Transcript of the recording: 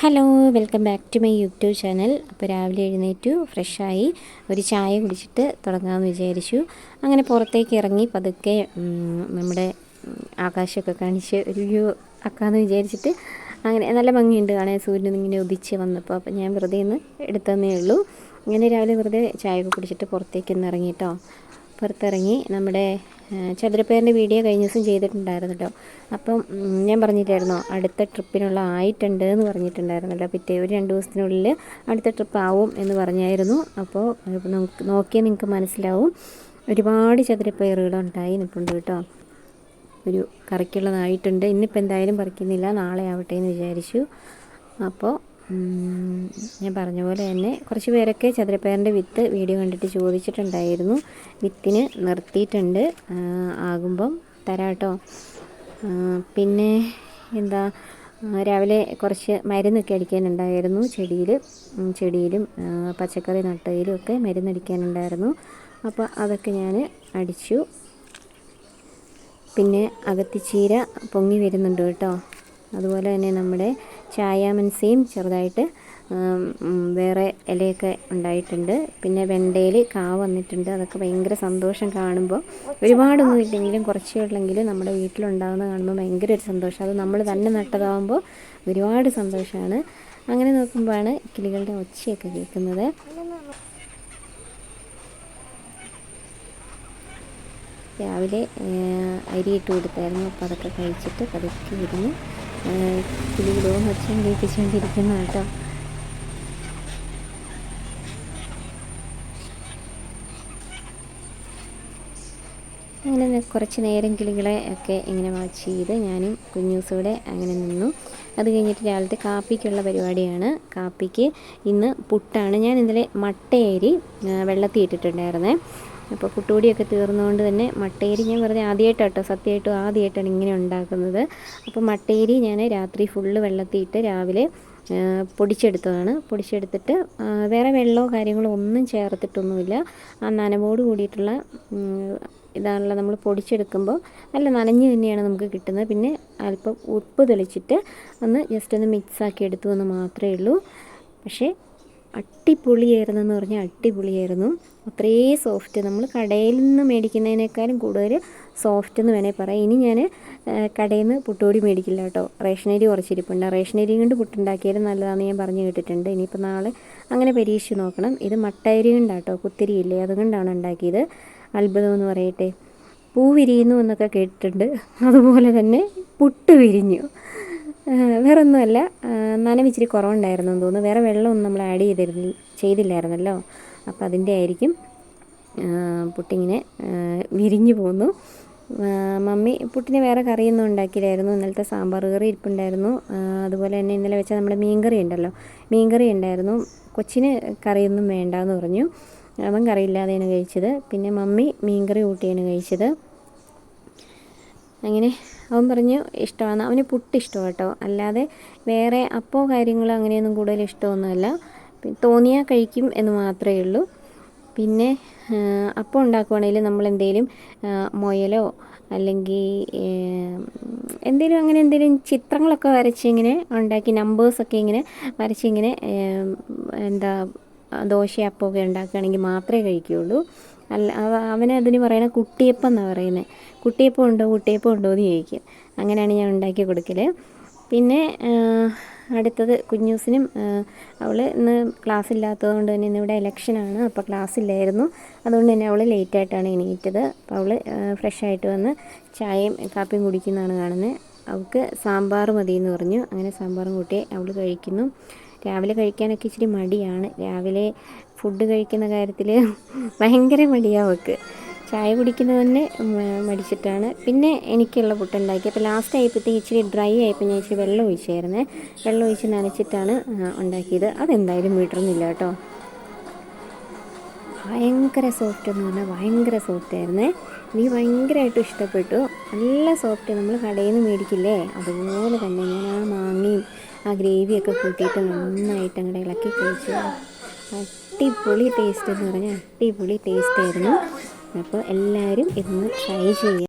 Hello welcome back to my YouTube channel അപ്പോൾ രാവിലെ എഴുന്നേറ്റു ഫ്രഷായി ഒരു ചായ കുടിച്ചിട്ട് തുടങ്ങാമെന്ന് വിചാരിച്ചു. അങ്ങനെ പുറത്തേക്ക് ഇറങ്ങി പതുക്കെ നമ്മുടെ ആകാശമൊക്കെ കാണിച്ച് ഒരു വ്യൂ ആക്കാമെന്ന് വിചാരിച്ചിട്ട് അങ്ങനെ നല്ല ഭംഗിയുണ്ട് കാണാൻ. സൂര്യൻ ഇങ്ങനെ ഉദിച്ച് വന്നപ്പോൾ അപ്പോൾ ഞാൻ വെറുതെ ഒന്ന് എടുത്തതന്നേ ഉള്ളൂ. ഇങ്ങനെ രാവിലെ വെറുതെ ചായ ഒക്കെ കുടിച്ചിട്ട് പുറത്തേക്ക് ഒന്ന് ഇറങ്ങിയിട്ടോ പുറത്തിറങ്ങി നമ്മുടെ ചതുരപ്പേറിന്റെ വീഡിയോ കഴിഞ്ഞ ദിവസം ചെയ്തിട്ടുണ്ടായിരുന്നു കേട്ടോ അപ്പം ഞാൻ പറഞ്ഞിട്ടായിരുന്നു അടുത്ത ട്രിപ്പിനുള്ള ആയിട്ടുണ്ട് എന്ന് പറഞ്ഞിട്ടുണ്ടായിരുന്നല്ലോ. പിറ്റേ ഒരു രണ്ട് ദിവസത്തിനുള്ളിൽ അടുത്ത ട്രിപ്പ് ആവും എന്ന് പറഞ്ഞായിരുന്നു. അപ്പോൾ നമുക്ക് നോക്കിയാൽ നിങ്ങൾക്ക് മനസ്സിലാവും. ഒരുപാട് ചതുരപ്പയറുകളുണ്ടായി നിൽപ്പുണ്ട് കേട്ടോ. ഒരു കറിക്കുള്ളതായിട്ടുണ്ട് ഇന്നിപ്പോൾ എന്തായാലും പറിക്കുന്നില്ല. നാളെ ആവട്ടെ എന്ന് വിചാരിച്ചു. അപ്പോൾ ഞാൻ പറഞ്ഞ പോലെ തന്നെ കുറച്ച് പേരൊക്കെ ചതുരപ്പയറിന്റെ വിത്ത് വീഡിയോ കണ്ടിട്ട് ചോദിച്ചിട്ടുണ്ടായിരുന്നു. വിത്തിന് നിർത്തിയിട്ടുണ്ട്. ആകുമ്പം തരാട്ടോ. പിന്നെ എന്താ രാവിലെ കുറച്ച് മരുന്നൊക്കെ അടിക്കാനുണ്ടായിരുന്നു. ചെടിയിൽ ചെടിയിലും പച്ചക്കറി നട്ടയിലും ഒക്കെ മരുന്നടിക്കാനുണ്ടായിരുന്നു. അപ്പോൾ അതൊക്കെ ഞാൻ അടിച്ചു. പിന്നെ അകത്തിച്ചീര പൊങ്ങി വരുന്നുണ്ട് കേട്ടോ. അതുപോലെ തന്നെ നമ്മുടെ ചായാമൻസയും ചെറുതായിട്ട് വേറെ ഇലയൊക്കെ ഉണ്ടായിട്ടുണ്ട്. പിന്നെ വെണ്ടയിൽ കാ വന്നിട്ടുണ്ട്. അതൊക്കെ ഭയങ്കര സന്തോഷം കാണുമ്പോൾ ഒരുപാടൊന്നും ഇല്ലെങ്കിലും കുറച്ചേ ഉള്ളെങ്കിലും നമ്മുടെ വീട്ടിലുണ്ടാകുന്ന കാണുമ്പോൾ ഭയങ്കര ഒരു സന്തോഷം. അത് നമ്മൾ തന്നെ നട്ടതാകുമ്പോൾ ഒരുപാട് സന്തോഷമാണ് അങ്ങനെ നോക്കുമ്പോഴാണ് കിളികളുടെ ഒച്ചയൊക്കെ കേൾക്കുന്നത്. രാവിലെ അരി ഇട്ട് കൊടുത്തായിരുന്നു. അപ്പോൾ അതൊക്കെ കഴിച്ചിട്ട് പതുക്കെ ഇരുന്ന്. കിളികളോ ഒച്ചയും കേൾപ്പിച്ചുകൊണ്ടിരിക്കുന്ന കേട്ടോ അങ്ങനെ കുറച്ച് നേരം കിളികളെ ഒക്കെ ഇങ്ങനെ വാച്ച് ചെയ്ത് ഞാനും കുഞ്ഞൂസൂടെ അങ്ങനെ നിന്നു അത് കഴിഞ്ഞിട്ട് രാവിലത്തെ കാപ്പിക്കുള്ള പരിപാടിയാണ് കാപ്പിക്ക് ഇന്ന് പുട്ടാണ് ഞാൻ ഇന്നലെ മട്ടയേരി വെള്ളത്തിൽ ഇട്ടിട്ടുണ്ടായിരുന്നേ അപ്പോൾ കുട്ടുകൂടിയൊക്കെ തീർന്നുകൊണ്ട് തന്നെ മട്ടേരി ഞാൻ വെറുതെ ആദ്യമായിട്ടാട്ടോ സത്യമായിട്ടും ആദ്യമായിട്ടാണ് ഇങ്ങനെ ഉണ്ടാക്കുന്നത്. അപ്പോൾ മട്ടേരി ഞാൻ രാത്രി ഫുള്ള് വെള്ളത്തിയിട്ട് രാവിലെ പൊടിച്ചെടുത്തതാണ്. പൊടിച്ചെടുത്തിട്ട് വേറെ വെള്ളമോ കാര്യങ്ങളോ ഒന്നും ചേർത്തിട്ടൊന്നുമില്ല. ആ നനവോട് കൂടിയിട്ടുള്ള ഇതാണല്ലോ നമ്മൾ പൊടിച്ചെടുക്കുമ്പോൾ. നല്ല നനഞ്ഞ് തന്നെയാണ് നമുക്ക് കിട്ടുന്നത്. പിന്നെ അല്പം ഉപ്പ് തെളിച്ചിട്ട് ഒന്ന് ജസ്റ്റ് ഒന്ന് മിക്സാക്കി എടുത്തു എന്ന് മാത്രമേ ഉള്ളൂ. പക്ഷേ അടിപൊളിയായിരുന്നു എന്ന് പറഞ്ഞാൽ അടിപൊളിയായിരുന്നു. അത്രേ സോഫ്റ്റ് നമ്മൾ കടയിൽ നിന്ന് മേടിക്കുന്നതിനേക്കാളും കൂടുതൽ സോഫ്റ്റ് എന്ന് വേണേൽ പറയാം. ഇനി ഞാൻ കടയിൽ നിന്ന് പുട്ടുപൊടി മേടിക്കില്ല കേട്ടോ. റേഷനരി കുറച്ചിരിപ്പുണ്ട്. റേഷനരി കൊണ്ട് പുട്ടുണ്ടാക്കിയാലും നല്ലതാണെന്ന് ഞാൻ പറഞ്ഞു കേട്ടിട്ടുണ്ട്. ഇനിയിപ്പോൾ നാളെ അങ്ങനെ പരീക്ഷിച്ച് നോക്കണം. ഇത് മട്ടയരി കൊണ്ടാട്ടോ കുത്തിരിയില്ലേ അതുകൊണ്ടാണ് ഉണ്ടാക്കിയത്. അത്ഭുതം എന്ന് പറയട്ടെ. പൂ വിരിയുന്നു എന്നൊക്കെ കേട്ടിട്ടുണ്ട്. അതുപോലെ തന്നെ പുട്ട് വിരിഞ്ഞു. വേറെ ഒന്നുമല്ല നനവ് ഇച്ചിരി കുറവുണ്ടായിരുന്നു എന്ന് തോന്നുന്നു. വേറെ വെള്ളമൊന്നും നമ്മൾ ആഡ് ചെയ്തിരുന്നില്ല ചെയ്തില്ലായിരുന്നല്ലോ. അപ്പോൾ അതിന്റെ ആയിരിക്കും പുട്ടിങ്ങനെ വിരിഞ്ഞു പോന്നു. മമ്മി പുട്ടിനെ വേറെ കറിയൊന്നും ഉണ്ടാക്കിയില്ലായിരുന്നു. ഇന്നലത്തെ സാമ്പാർ കറി ഇരിപ്പുണ്ടായിരുന്നു. അതുപോലെ തന്നെ ഇന്നലെ വെച്ച നമ്മുടെ മീൻകറി ഉണ്ടല്ലോ. മീൻകറി ഉണ്ടായിരുന്നു. കൊച്ചിന് കറിയൊന്നും വേണ്ട എന്ന് പറഞ്ഞു. അവൻ കറിയില്ലാതെയാണ് കഴിച്ചത്. പിന്നെ മമ്മി മീൻകറി കൂട്ടിയാണ് കഴിച്ചത്. അങ്ങനെ അവൻ പറഞ്ഞു ഇഷ്ടമാണ്. അവന് പുട്ട് ഇഷ്ടമാണ് കേട്ടോ അല്ലാതെ വേറെ അപ്പോ കാര്യങ്ങളോ അങ്ങനെയൊന്നും കൂടുതൽ ഇഷ്ടമൊന്നുമല്ല. തോന്നിയാൽ കഴിക്കും എന്ന് മാത്രമേ ഉള്ളൂ. പിന്നെ അപ്പം ഉണ്ടാക്കുവാണെങ്കിൽ നമ്മൾ എന്തെങ്കിലും മുയലോ അല്ലെങ്കിൽ എന്തെങ്കിലും അങ്ങനെ എന്തെങ്കിലും ചിത്രങ്ങളൊക്കെ വരച്ചിങ്ങനെ ഉണ്ടാക്കി നമ്പേഴ്സൊക്കെ ഇങ്ങനെ വരച്ചിങ്ങനെ എന്താ ദോശയപ്പമൊക്കെ ഉണ്ടാക്കുകയാണെങ്കിൽ മാത്രമേ കഴിക്കുകയുള്ളൂ. അല്ല അവനെ അതിന് പറയണ കുട്ടിയപ്പം എന്നാണ് പറയുന്നത് കുട്ടിയപ്പം ഉണ്ടോ കുട്ടിയപ്പം ഉണ്ടോ എന്ന് ചോദിക്കും. അങ്ങനെയാണ് ഞാൻ ഉണ്ടാക്കി കൊടുക്കൽ പിന്നെ അടുത്തത് കുഞ്ഞൂസിനും അവൾ ഇന്ന് ക്ലാസ് ഇല്ലാത്തത് കൊണ്ട് തന്നെ ഇന്നിവിടെ ഇലക്ഷനാണ് അപ്പോൾ ക്ലാസ് ഇല്ലായിരുന്നു. അതുകൊണ്ട് തന്നെ അവൾ ലേറ്റായിട്ടാണ് എണീറ്റത്. അപ്പോൾ അവൾ ഫ്രഷായിട്ട് വന്ന് ചായയും കാപ്പിയും കുടിക്കുന്നതാണ് കാണുന്നത്. അവൾക്ക് സാമ്പാർ മതി എന്ന് പറഞ്ഞു. അങ്ങനെ സാമ്പാറും കൂട്ടി അവൾ കഴിക്കുന്നു. രാവിലെ കഴിക്കാനൊക്കെ ഇച്ചിരി മടിയാണ്. രാവിലെ ഫുഡ് കഴിക്കുന്ന കാര്യത്തിൽ ഭയങ്കര മടിയാണ് ചായ കുടിക്കുന്നതന്നെ മടിച്ചിട്ടാണ്. പിന്നെ എനിക്കുള്ള പുട്ടുണ്ടാക്കി അപ്പോൾ ലാസ്റ്റ് ആയപ്പോഴത്തേക്ക് ഇച്ചിരി ഡ്രൈ ആയപ്പോൾ ഞാൻ ഇച്ചിരി വെള്ളം ഒഴിച്ചായിരുന്നേ. വെള്ളം ഒഴിച്ച് നനച്ചിട്ടാണ് ഉണ്ടാക്കിയത്. അതെന്തായാലും വീട്ടിലൊന്നുമില്ല കേട്ടോ. ഭയങ്കര സോഫ്റ്റ് എന്ന് പറഞ്ഞാൽ ഭയങ്കര സോഫ്റ്റ് ആയിരുന്നേ. എനിക്ക് ഭയങ്കരമായിട്ട് ഇഷ്ടപ്പെട്ടു. നല്ല സോഫ്റ്റ് നമ്മൾ കടയിൽ നിന്ന് മേടിക്കില്ലേ? അതുപോലെ തന്നെ ഞാൻ ആ മാങ്ങയും ആ ഗ്രേവിയൊക്കെ കൂട്ടിയിട്ട് നന്നായിട്ട് അങ്ങോട്ട് ഇളക്കി കഴിച്ചു. അടിപൊളി ടേസ്റ്റ് എന്ന് പറഞ്ഞാൽ അടിപൊളി ടേസ്റ്റ് ആയിരുന്നു. അപ്പോൾ എല്ലാവരും ഇതൊന്ന് ട്രൈ ചെയ്യുക.